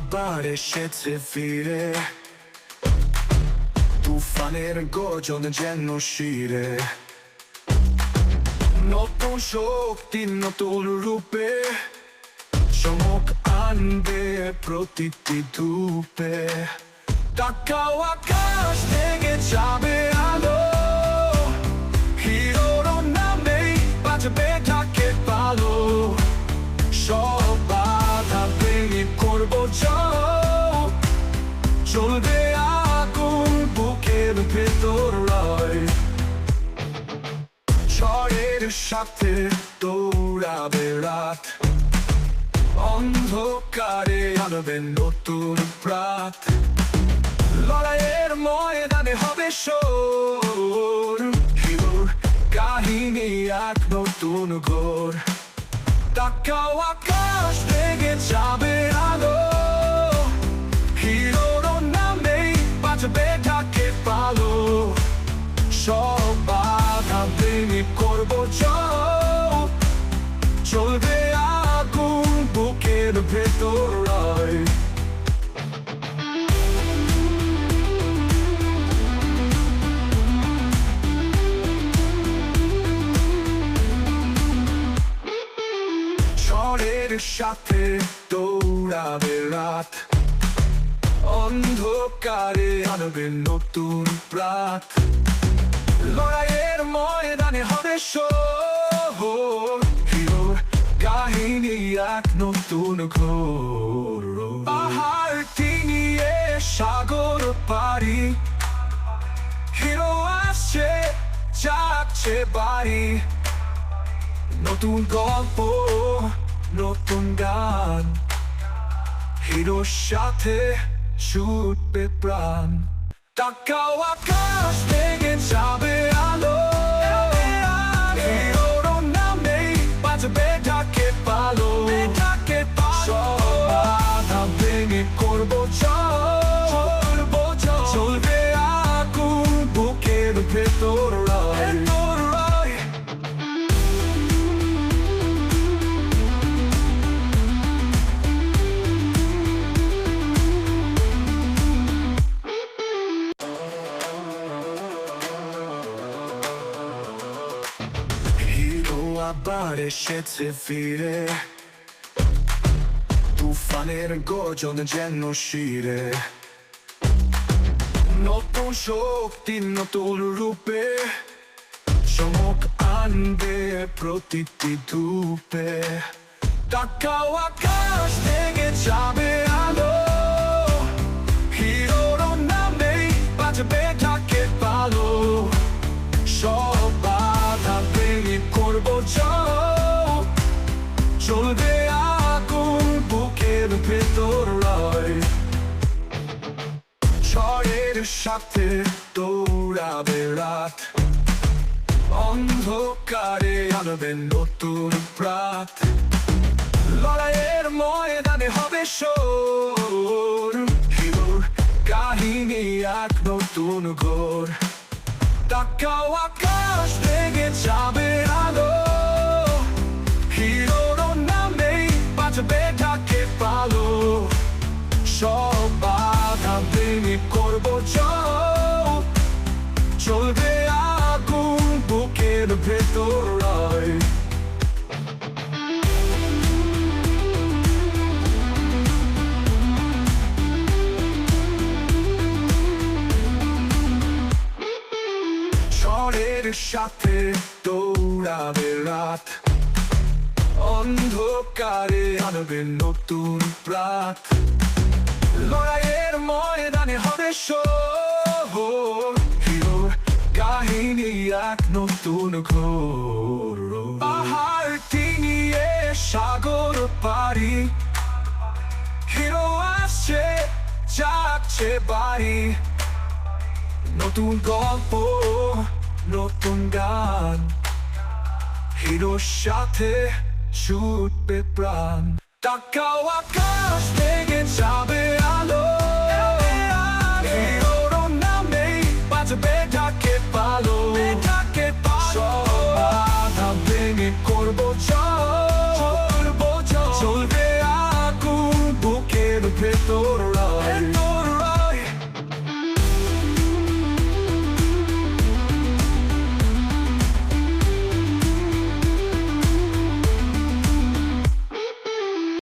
আবার এসেছে ফিরে তুফানের গর্জন যেন শিরে নতুন শক্তি নতুন রূপে চমক আনবে প্রতিটি ধূপে টাকাও আকাশ ভেঙে যাবে আলো হিরোর নামেই বাজবে সাথে দৌড়াবে রাত। অন্ধকারে আনবে নতুন প্রাত লড়াইয়ের ময়দানে হবে সোর হিরোর কাহিনী এক নতুন ঘোর। টাকাও আকাশ ভেঙে যাবে আলো। হিরোর নামেই বাজবে ঢাকে পালো। সব ভেতর ঝড়ের সাথে দৌড়াবে রাত অন্ধকারে আনবে নতুন প্রাত লড়াইয়ের ময়দানে হবে হিরোর কাহিনী এক নতুন ঘোর পাহাড় নিয়ে সাগর পারি হিরো আসছে যাচ্ছে বাড়ি নতুন গল্প নতুন গান হিরোর সাথে ছুটবে প্রাণ টাকাও আকাশ ভেঙে যাবে আবার এসেছে ফিরে। তুফানের গর্জন যেন শিরে। নতুন শক্তি, নতুন রূপে চমক আনবে প্রতিটি ধূপে। টাকাও আকাশ ভেঙে যাবে আলো। সাথে দৌড়াবে রাত। অন্ধকারে আনবে নতুন প্রাত। লড়াইয়ের ময়দানে হবে সোর হিরোর কাহিনী এক নতুন ঘোর। টাকাও আকাশ ভেঙে যাবে আলো। হিরোর নামেই বাজবে ঢাকে পালো। সব ভেতর ঝড়ের সাথে দৌড়াবে রাত। অন্ধকারে আনবে নতুন প্রাত। লড়াইয়ের ময়দানে হবে হিরোর কাহিনী এক নতুন ঘোর পাহাড় নিয়ে সাগর পারি হিরো আসছে যাচ্ছে বাড়ি। নতুন গল্প, নতুন গান। হিরোর সাথে ছুটবে প্রাণ। টাকাও আকাশ